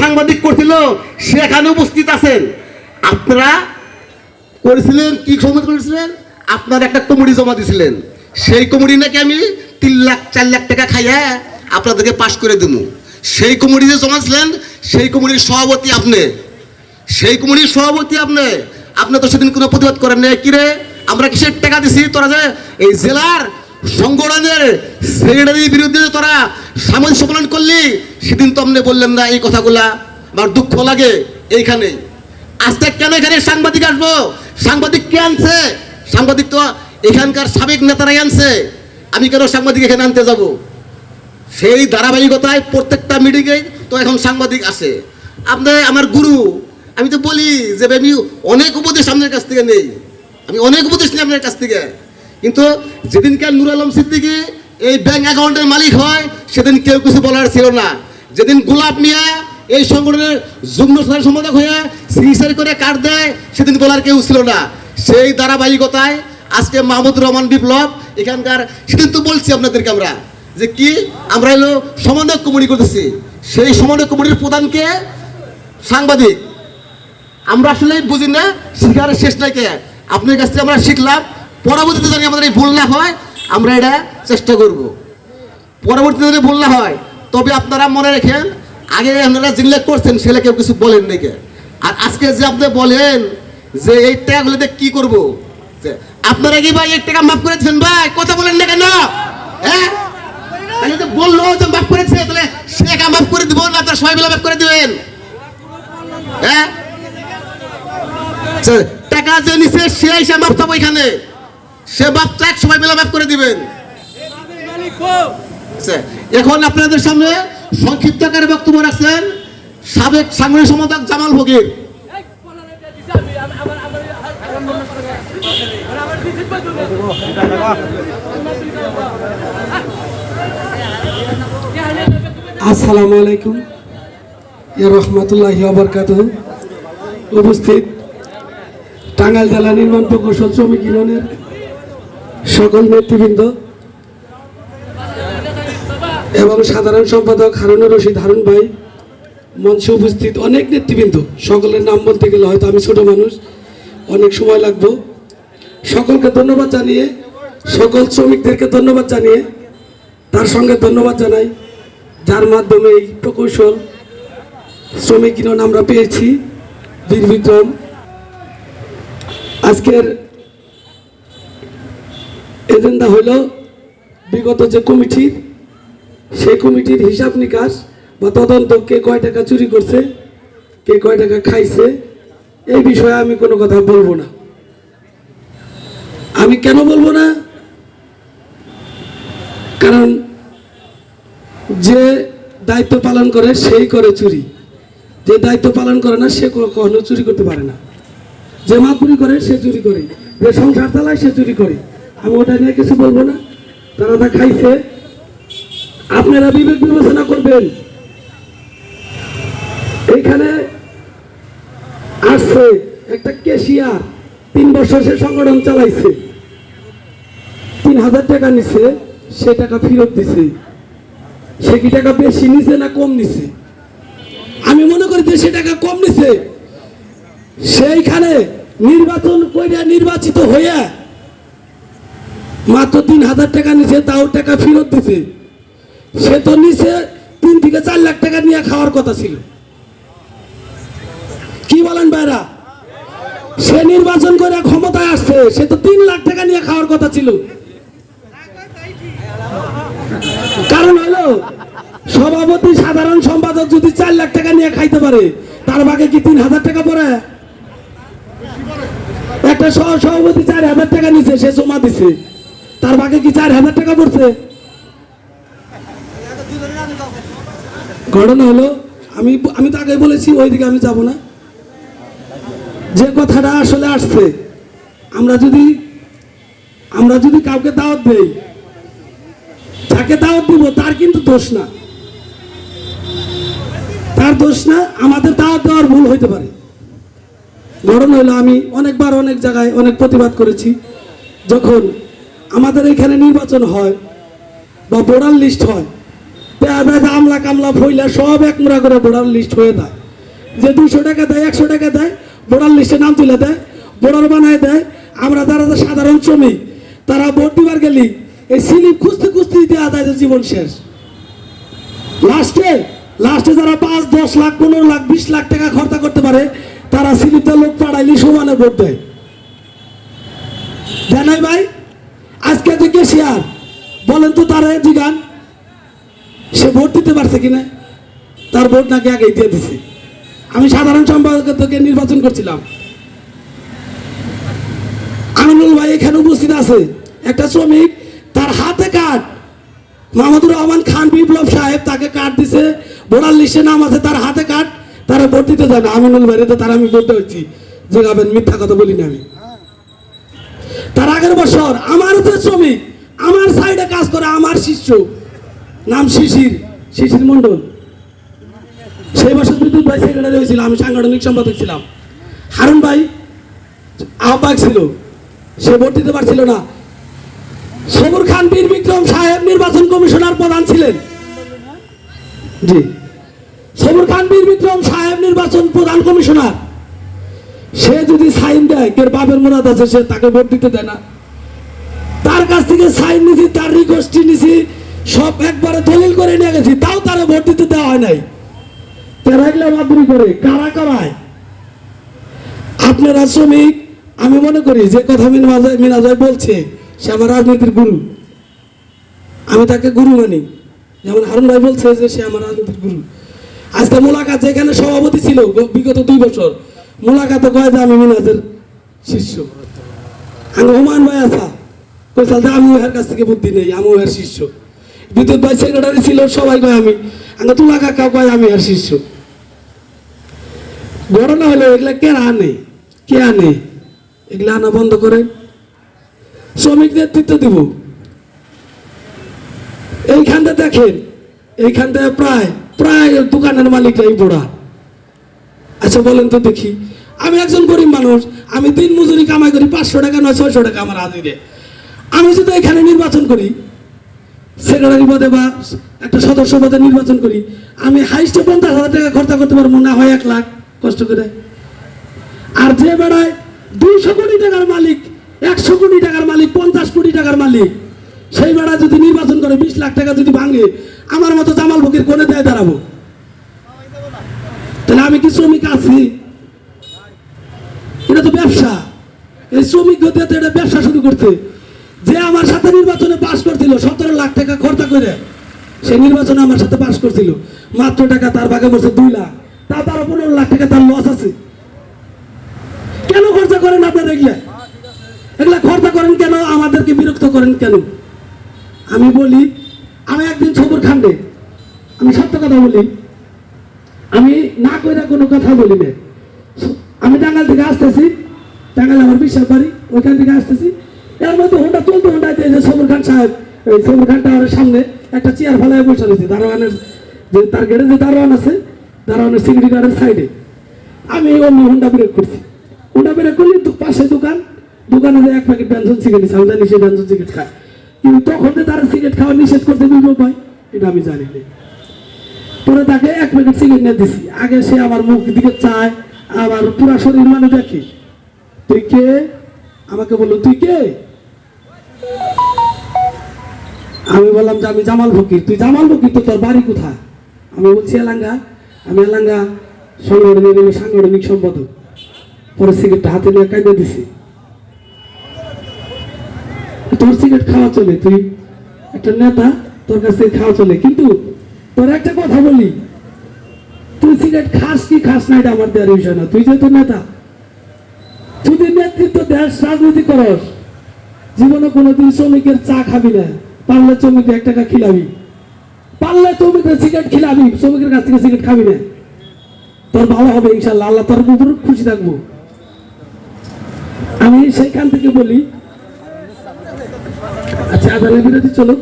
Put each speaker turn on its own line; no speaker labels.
সাংবাদিক করছিল, সেখানে উপস্থিত আছেন। আপনারা করেছিলেন, কি সময় করেছিলেন? আপনার একটা কমিটি জমা দিয়েছিলেন সেই কমিটি নাকি আমি তিন লাখ, চার লাখ টাকা খাইয়া আপনাদেরকে পাশ করে দেবো সেই কমিটি যে জমা ছিলেন সেই কমিটির সভাপতি আপনি। সেই কমিটির সভাপতি আপনি। আপনি তো সেদিন কোনো প্রতিবাদ করেন না কিরে, আমরা কিসের টাকা দিছি? তোরা যে এই জেলার সংগঠনের সেক্রেটারির বিরুদ্ধে তোরা সামাজিক সম্মেলন করলি, সেদিন তো আপনি বললেন না এই কথাগুলা। আমার দুঃখ লাগে এইখানে। আজকে কেন এখানে সাংবাদিক আসব? সাংবাদিক কে আনছে? সাংবাদিক তো এখানকার সাবেক নেতারাই আনছে। আমি কেন সাংবাদিক এখানে আনতে যাব? সেই ধারাবাহিকতায় প্রত্যেকটা মিটিংয়ে তো এখন সাংবাদিক আছে। আপনি আমার গুরু, আমি তো বলি যে আমি অনেক উপদেশ আপনার কাছ থেকে নেই। আমি অনেক উপদেশ নিই আপনার কাছ থেকে। কিন্তু যেদিনকার নুর আলম সিদ্দিকি এই ব্যাংক অ্যাকাউন্টের মালিক হয়, সেদিন কেউ কিছু বলার ছিল না। যেদিন গোলাপ মিয়া এই সংগঠনের যুগ্ম সাধারণ সম্পাদক হয়ে সিগনেচার করে কার্ড দেয়, সেদিন বলার কেউ ছিল না। সেই ধারাবাহিকতায় আজকে মাহমুদ রহমান বিপ্লব এখানকার, সেদিন তো বলছি আপনাদেরকে আমরা যে কি আমরা এলো সমন্বয় কমিটি করতেছি। সেই সমন্বয় কমিটির প্রধানকে সাংবাদিক। আমরা আসলে বুঝি না শিখার শেষ নাই কে। আপনার কাছ থেকে আমরা শিখলাম পরবর্তীতে যদি আমাদের এই ভুল না হয়, আমরা এটা চেষ্টা করব। পরবর্তীতে যদি ভুল না হয়, তবে আপনারা মনে রাখেন, আগে আপনারা যেগুলো করছেন সেগুলো কেউ কিছু বলেন নাকি আর আজকে যে আপনি বলেন যে এই টাকাগুলোতে কি করব আপনারা কি ভাই এই টাকা মাফ করে দিচ্ছেন ভাই? কথা বলেন না কেন? হ্যাঁ? তো বলল যে মাফ করেছে তাহলে সে টাকা মাফ করে দিব, না আপনারা সবাই মিলে মাফ করে দিবেন। হ্যাঁ? টাকা যে নিছে সে এসে মাপ চাবো এখানে। সে মাপ চাক সবাই মিলে করে দিবেন। আচ্ছা, এখন আপনাদের সামনে সংক্ষিপ্ত আকারে বক্তব্য রাখছেন সাবেক সাংবাদিক সম্পাদক জামাল ফকির।
আসসালামু আলাইকুম। ইয়া রহমতুল্লাহি বরকাত উপস্থিত টাঙ্গাইল জেলা নির্মাণ প্রকৌশল শ্রমিক ইউনিয়নের সকল নেতৃবৃন্দ এবং সাধারণ সম্পাদক হারুনুর রশিদ হারুন ভাই মঞ্চে উপস্থিত অনেক নেতৃবৃন্দ। সকলের নাম বলতে গেলে হয়তো আমি ছোট মানুষ, অনেক সময় লাগবে। সকলকে ধন্যবাদ জানিয়ে, সকল শ্রমিকদেরকে ধন্যবাদ জানিয়ে, তার সঙ্গে ধন্যবাদ জানাই। যার মাধ্যমে এই প্রকৌশল শ্রমিক আমরা পেয়েছি, বীর বিক্রম। আজকের এজেন্ডা হইল বিগত যে কমিটির, সেই কমিটির হিসাব নিকাশ বা তদন্ত কে কয় টাকা চুরি করছে, কে কয় টাকা খাইছে, এই বিষয়ে আমি কোনো কথা বলব না। আমি কেন বলব না? কারণ যে দায়িত্ব পালন করে সেই করে চুরি। যে দায়িত্ব পালন করে না, সে কখনো চুরি করতে পারে না। যে মাপুরি করে, সে চুরি করে। যে সংসার চালায়, সে চুরি করে। আমি ওটা নিয়ে কিছু বলব না। তারা তা খাইছে, আপনারা বিবেক বিবেচনা করবেন। এইখানে আসছে একটা কেশিয়ার তিন বছর সে সংগঠন চালাইছে। তিন হাজার টাকা নিছে, সে টাকা ফেরত দিছে। সে কি টাকা বেশি নিছে না কম নিছে? আমি মনে করি যে সে টাকা কম নিছে। সেইখানে নির্বাচন কইরা নির্বাচিত হইয়া মাত্র তিন হাজার টাকা নিছে, তাও টাকা ফেরত দিছে। সে তো নিছে তিন থেকে চার লাখ টাকা নিয়ে খাওয়ার কথা ছিল। কি বলেন ভাইরা? সে নির্বাচন করে ক্ষমতায় আসছে, সে তো তিন লাখ টাকা নিয়ে খাওয়ার কথা ছিল। কারণ হলো, সভাপতি সাধারণ সম্পাদক যদি চার লাখ টাকা নিয়ে খাইতে পারে, তার ভাগে কি তিন হাজার টাকা পড়ে? একটা সহ সভাপতি চার হাজার টাকা নিছে, সে জমা দিছে। তার ভাগে কি চার হাজার টাকা পড়ছে? ঘটনা হলো, আমি আমি তো আগে বলেছি, ওইদিকে আমি যাব না। যে কথাটা আসলে আসছে, আমরা যদি আমরা যদি কাউকে দাওয়াত দেই, যাকে দাওয়াত দিব, তার কিন্তু দোষ না। তার দোষ না, আমাদের দাওয়াত দেওয়ার ভুল হইতে পারে। ঘটনা হলো, আমি অনেকবার অনেক জায়গায় অনেক প্রতিবাদ করেছি, যখন আমাদের এখানে নির্বাচন হয় বা ভোটার লিস্ট হয় দেখা যায় আমলা কামলা ফইলা সব এক মুড়া করে ভোটার লিস্ট হয়ে দেয় যে দুশো টাকা দেয়, একশো টাকা দেয়, ভোটার লিস্টে নাম তুলে দেয়, ভোটার বানায় দেয়। আমরা যারা সাধারণ শ্রমিক, তারা ভোট দিবার গেলি, এই স্লিপ খুঁজতে খুঁজতে দেওয়া যায় জীবন শেষ। লাস্টে লাস্টে যারা পাঁচ, দশ লাখ, পনেরো লাখ, বিশ লাখ টাকা খরচা করতে পারে, তারা স্লিপটা লোক পাড়াইলি সমানে ভোট দেয়। জানাই ভাই যে বলেন তো তারা জিগান সে ভোট দিতে পারছে কিনা? তার ভোট নাকি আগে দিয়ে দিছে। আমি সাধারণ সম্পাদককে নির্বাচন করছিলাম। আমিনুল ভাই এখানে উপস্থিত আছে। একটা শ্রমিক, তার হাতে কার্ড মাহমুদুর রহমান খান বিপ্লব সাহেব তাকে কাঠ দিছে ভোটার লিস্টে নাম আছে, তার হাতে কাঠ, তারা ভোট দিতে যায় না। আমিনুল ভাইরে তো তারা আমি ভোট হচ্ছি যে গাবেন মিথ্যা কথা বলিনি আমি। তার আগের বছর আমার শ্রমিক। আমার সাইডে কাজ করে আমার শিষ্য। নাম শিশির শিশির মন্ডল সেই বছর বিদ্যুৎ ভাই সেক্রেটারি হয়েছিল, আমি সাংগঠনিক সম্পাদক ছিলাম। হারুন ভাই আহ্বায়ক ছিল, সে ভোট দিতে পারছিল না। সবুর খান, বীর বিক্রম সাহেব নির্বাচন কমিশনার প্রধান ছিলেন। জি। সবুর খান, বীর বিক্রম সাহেব নির্বাচন প্রধান কমিশনার। সে যদি সাইন দেয় কের বাপের মুরাদ আছে, সে তাকে ভোট দিতে দেয় না। তার কাছ থেকে সাইন নিছি, তার রিকোয়েস্টটি নিছি, সব একবারে দলিল করে নিয়ে গেছি, তাও তারা ভোট দিতে দেওয়া হয় নাই। তারা এগুলো মাদুরি করে, কারা করায়? আপনারা শ্রমিক, আমি মনে করি যে কথা মিনাজয় বলছে, সে আমার রাজনীতির গুরু। আমি তাকে গুরু মানি। যেমন হারুন ভাই বলছে যে সে আমার রাজনীতির গুরু। আজকে মোলাকাত যেখানে সভাপতি ছিল বিগত দুই বছর, মোলাকাতে কয় যে আমি মিনাজের শিষ্য। আমি হুমায়ুন ভাই আসা কইসাল আমি ওর কাছ থেকে বুদ্ধি নেই আমি ওর শিষ্য। বিদ্যুৎ ভাই সেক্রেটারি ছিল, সবাই কয় আমি। আমি তুলা কাকা কয় আমি আর শিষ্য। ঘটনা হলো, এগুলা কে আনে? কে আনে? এগুলা আনা বন্ধ করে শ্রমিক নেতৃত্ব দিব। এইখানটা দেখেন এইখানটা প্রায় প্রায় দোকানের মালিকরাই বুড়া। আচ্ছা বলেন তো দেখি। আমি একজন গরিব মানুষ, আমি দিন মজুরি কামাই করি পাঁচশো টাকা নয়, ছয়শো টাকা আমার হাজিরে আমি যদি এখানে নির্বাচন করি, সেক্রেটারি পদে বা একটা সদস্য পদে নির্বাচন করি, আমি হাইস্টে পঞ্চাশ হাজার টাকা খরচা করতে পারব না হয় এক লাখ, কষ্ট করে। আর যে বেড়ায় দুইশো কোটি টাকার মালিক, একশো কোটি টাকার মালিক, পঞ্চাশ কোটি টাকার মালিক, সেই বেড়া যদি নির্বাচন করে, বিশ লাখ টাকা যদি ভাঙে, আমার মতো জামাল ফকির কোনে দেয় দাঁড়াবো? তাহলে আমি কি শ্রমিক আছি? এটা তো ব্যবসা। এই শ্রমিক এটা ব্যবসা শুরু করতে সাথে নির্বাচনে পাশ করছিল, সতেরো লাখ টাকা খরচা করে। সে নির্বাচনে আমার সাথে পাশ করছিল। মাত্র টাকা তার ভাগে পড়ছে দুই লাখ। তা তার পনেরো লাখ টাকা তার লস আছে। কেন খরচা করেন আপনারা এগুলা? এগুলা খরচা করেন কেন? আমাদেরকে বিরক্ত করেন কেন? আমি বলি, আমি একদিন সবর খান্ডে, আমি সত্য কথা বলি। আমি না কইরা কোনো কথা বলি না আমি টাঙ্গাল থেকে আসতেছি টাঙ্গাল আমার বিশ্বাস বাড়ি, ওইখান থেকে আসতেছি। এর মধ্যে হোন্ডা চলতে হোন্ডা যে সবর খান সাহেব, এই সবর খান টাওয়ারের সামনে একটা চেয়ার ফেলায় বসে রয়েছে, দারোয়ানের যে তার গেটে যে দারোয়ান আছে, দারোয়ানের সিকিউরিটি গার্ডের সাইডে আমি অন্য হোন্ডা ব্রেক করছি। হোন্ডা ব্রেক করলি পাশে দোকান, দোকানে যে এক প্যাকেট ব্যঞ্জন সিগারেট আমি জানি সে ব্যঞ্জন সিগারেট খায়। কিন্তু তখন যে তারা সিগারেট খাওয়া নিষেধ করতে বিবেক হয়, এটা আমি জানি না। পরে তাকে এক প্যাকেট সিগারেট নিয়ে দিছি। আগে সে আমার মুখ দিকে চায়, আবার পুরা শরীর মানে দেখে। তুই কে? আমাকে বলল, তুই কে? আমি বললাম যে, আমি জামাল ফকির। তুই জামাল ফকির, তো তোর বাড়ি কোথা আমি বলছি, এলাঙ্গা। আমি এলাঙ্গা সংগঠনের সাংগঠনিক সম্পাদক। পরে সিগারেটটা হাতে নিয়ে কাঁদে দিছি। তোর সিগারেট খাওয়া চলে, তুই একটা নেতা, তোর কাছে খাওয়া চলে। কিন্তু তোর একটা কথা বলি, তুই সিগারেট খাস কি খাস না, এটা আমার দেওয়ার বিষয় না। তুই যেহেতু নেতা যদি নেতৃত্ব দেশ রাজনীতি করস, জীবনে কোনোদিন শ্রমিকের চা খাবি না, পারলে শ্রমিক এক টাকা খিলাবি। পারলে শ্রমিকের সিগারেট খিলাবি, শ্রমিকের কাছ থেকে সিগারেট খাবি না। তোর ভালো হবে ইনশাল্লাহ আল্লাহ তোর উপর খুশি থাকব। আমি সেখান থেকে বলি আচ্ছা আদানের বিরোধী চলো।